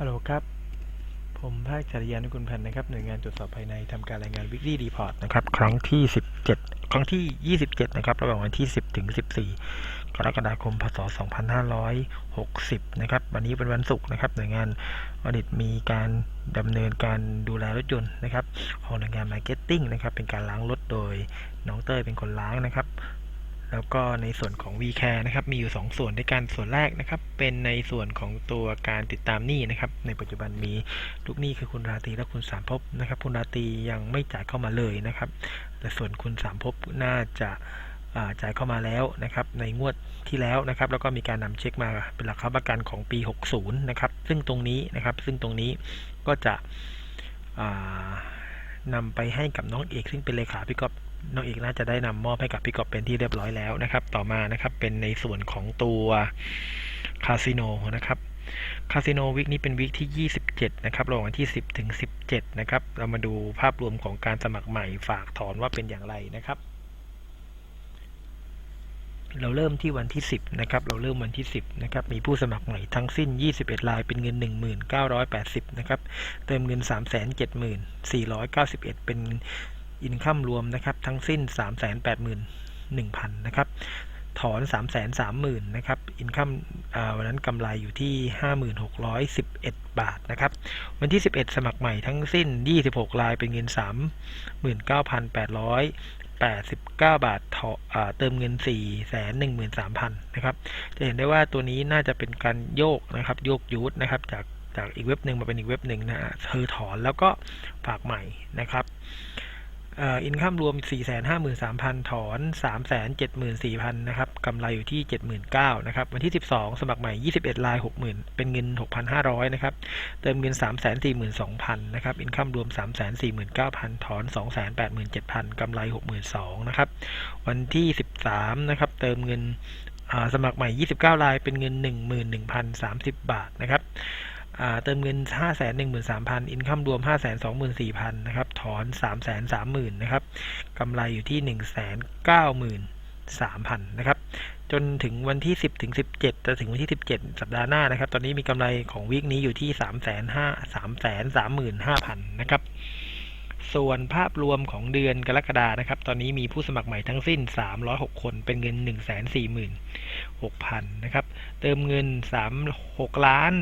ฮัลโหลครับ ผมภาคจริยานุกุลพันธ์นะครับ หน่วยงานตรวจสอบภายในทำการรายงาน weekly report นะครับ ครั้งที่ 17 ครั้งที่ 27 นะครับ ระหว่างวันที่ 10 ถึง 14 กรกฎาคม พศ 2560 นะครับ วันนี้เป็นวันศุกร์นะครับ หน่วยงานออดิตมีการดำเนินการดูแลรถยนต์นะครับ ของหน่วยงาน Marketing นะครับ เป็นการล้างรถโดยน้องเต้ยเป็นคนล้างนะครับ แล้วก็ในส่วนของ VCare นะครับ มีอยู่ 2 ส่วนด้วยกัน ส่วนแรกนะครับ เป็นในส่วนของตัวการติดตามหนี้นะครับ ในปัจจุบันมีลูกหนี้คือคุณราตรีและคุณสามภพนะครับ คุณราตรียังไม่จ่ายเข้ามาเลยนะครับและส่วนคุณสามภพน่าจะาจ่ายเข้ามาแล้วนะครับ ในงวดที่แล้วนะครับ แล้วก็มีการนำเช็คมาเป็นหลักค้ำประกันของปี 60 นะครับ ซึ่งตรงนี้นะครับ ซึ่งตรงนี้ก็จะอ่านำไปให้กับน้องเอกซึ่งเป็นเลขาพี่ก๊อฟ น้องเอกน่าจะได้นำมอบให้กับพี่กอบเป็นที่เรียบร้อยแล้วนะครับ ต่อมานะครับเป็นในส่วนของตัวคาสิโนนะครับคาสิโนวิกนี้เป็นวิกที่ 27 นะครับระหว่างที่ 10 ถึง 17 นะครับ เรามาดูภาพรวมของการสมัครใหม่ฝากถอนว่าเป็นอย่างไรนะครับ เราเริ่มที่วันที่ 10 นะครับ เราเริ่มวันที่ 10 นะครับ มีผู้สมัครใหม่ทั้งสิ้น 21รายเป็นเงิน 1980 นะครับ เติมเงิน 374,491 เป็น อินคัมรวมนะครับทั้งสิ้น 381,000 นะครับ ถอน 330,000 นะครับ อินคัมวันนั้นกำไรอยู่ที่ 5611 บาทนะครับ วันที่ 11 สมัครใหม่ทั้งสิ้น 26 รายเป็นเงิน 39,889 บาทถออ่าเติมเงิน 413,000 นะครับ จะเห็นได้ว่าตัวนี้น่าจะเป็นการโยกนะครับ โยกยูทนะครับ จากจากอีกเว็บหนึ่งมาเป็นอีกเว็บหนึ่งนะฮะเธอถอนแล้วก็ฝากใหม่นะครับ อินคัมรวม 453,000 ถอน 374,000 นะครับกำไรอยู่ที่ 79,000 นะครับ วันที่ 12 สมัครใหม่ 21ราย 60,000 เป็นเงิน 6,500 นะครับ เติมเงิน 342,000 นะครับ อินคัมรวม 349,000 ถอน 287,000 กำไร 62,000 นะครับ วันที่ 13 นะครับ เติมเงินสมัครใหม่ 29ราย เป็นเงิน 11,030 บาท นะครับ เติมเงิน 5 1 3 0 0 0 อินคัมรวม 5 2 4 0 0 0 นะครับ ถอน 3 3 0 0 0 0 นะครับ กำไรอยู่ที่ 1 9 3 0 0 0 นะครับ จนถึงวันที่ 10 ถึง 17 จะถึงวันที่ 17 สัปดาห์หน้านะครับ ตอนนี้มีกำไรของวีคนี้อยู่ที่ 3 5 3 3 5 0 0 0 นะครับ ส่วนภาพรวมของเดือนกรกฎานะครับ ตอนนี้มีผู้สมัครใหม่ทั้งสิ้น 306 คน เป็นเงิน 146,000 นะครับ เติมเงิน 36 ล้าน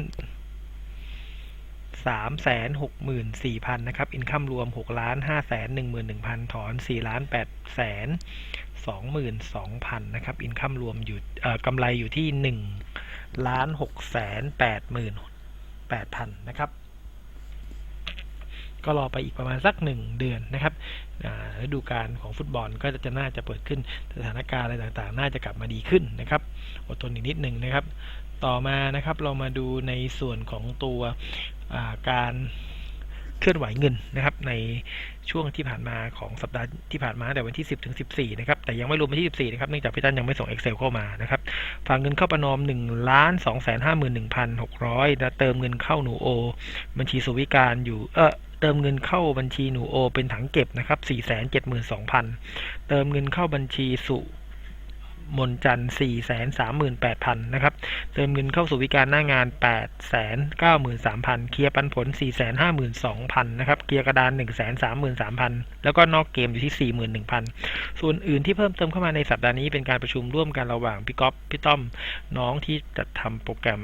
สามแสนหกหมื่นสี่พันนะครับอินคัมรวมหกล้านห้าแสนหนึ่งหมื่นหนึ่งพันถอนสี่ล้านแปดแสนสองหมื่นสองพันนะครับอินคัมรวมอยู่กำไรอยู่ที่หนึ่งล้านหกแสนแปดหมื่นแปดพันนะครับ ก็รอไปอีกประมาณสักหนึ่งเดือนนะครับฤดูกาลของฟุตบอลก็จะน่าจะเปิดขึ้นสถานการณ์อะไรต่างๆ น่าจะกลับมาดีขึ้นนะครับ อดทนอีกนิดหนึ่งนะครับ ต่อมานะครับเรามาดูในส่วนของตัวาการเคลื่อนไหวเงินนะครับ ในช่วงที่ผ่านมาของสัปดาห์ที่ผ่านมาแต่วันที่ 10ถึง14 นะครับ แต่ยังไม่รวมวันที่ 14 นะครับเนื่องจากพี่ตั้นยังไม่ส่ง Excel เข้ามานะครับฝากเงินเข้าประนอม1ล้าน2 5 1 6 0 0เติมเงินเข้าหนูโอ บัญชีสวิการอยู่เออเติมเงินเข้าบัญชีหนูโอ เป็นถังเก็บนะครับ472,000 เติมเงินเข้าบัญชีสุ มนจันทร์438,000 นะครับ เติมเงินเข้าสู่วิการหน้างาน 893,000 เคลียร์ปันผล 452,000 นะครับ เคลียร์กระดาน 133,000 แล้วก็นอกเกมอยู่ที่ 41,000 ส่วนอื่นที่เพิ่มเติมเข้ามาในสัปดาห์นี้เป็นการประชุมร่วมกันระหว่างพี่ก๊อฟพี่ต้อมน้องที่จัดทำโปรแกรม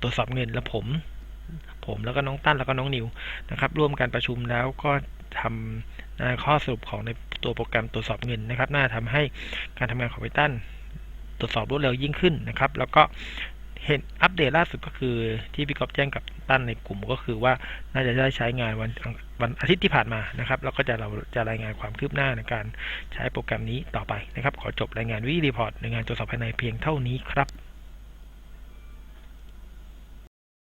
ตรวจสอบเงินและผม ผมแล้วก็น้องตั้นแล้วก็น้องนิวนะครับร่วมการประชุมแล้วก็ ทำข้อสรุปของในตัวโปรแกรมตรวจสอบเงินนะครับ น่าทำให้การทำงานของพี่ตั้นตรวจสอบรวดเร็วยิ่งขึ้นนะครับ แล้วก็เห็นอัปเดตล่าสุดก็คือที่พี่ก๊อฟแจ้งกับตั้นในกลุ่มก็คือว่าน่าจะได้ใช้งานวันวันอาทิตย์ที่ผ่านมานะครับ แล้วก็จะเราจะรายงานความคืบหน้าในการใช้โปรแกรมนี้ต่อไปนะครับ ขอจบรายงานวิดีรีพอร์ตในงานตรวจสอบภายในเพียงเท่านี้ครับ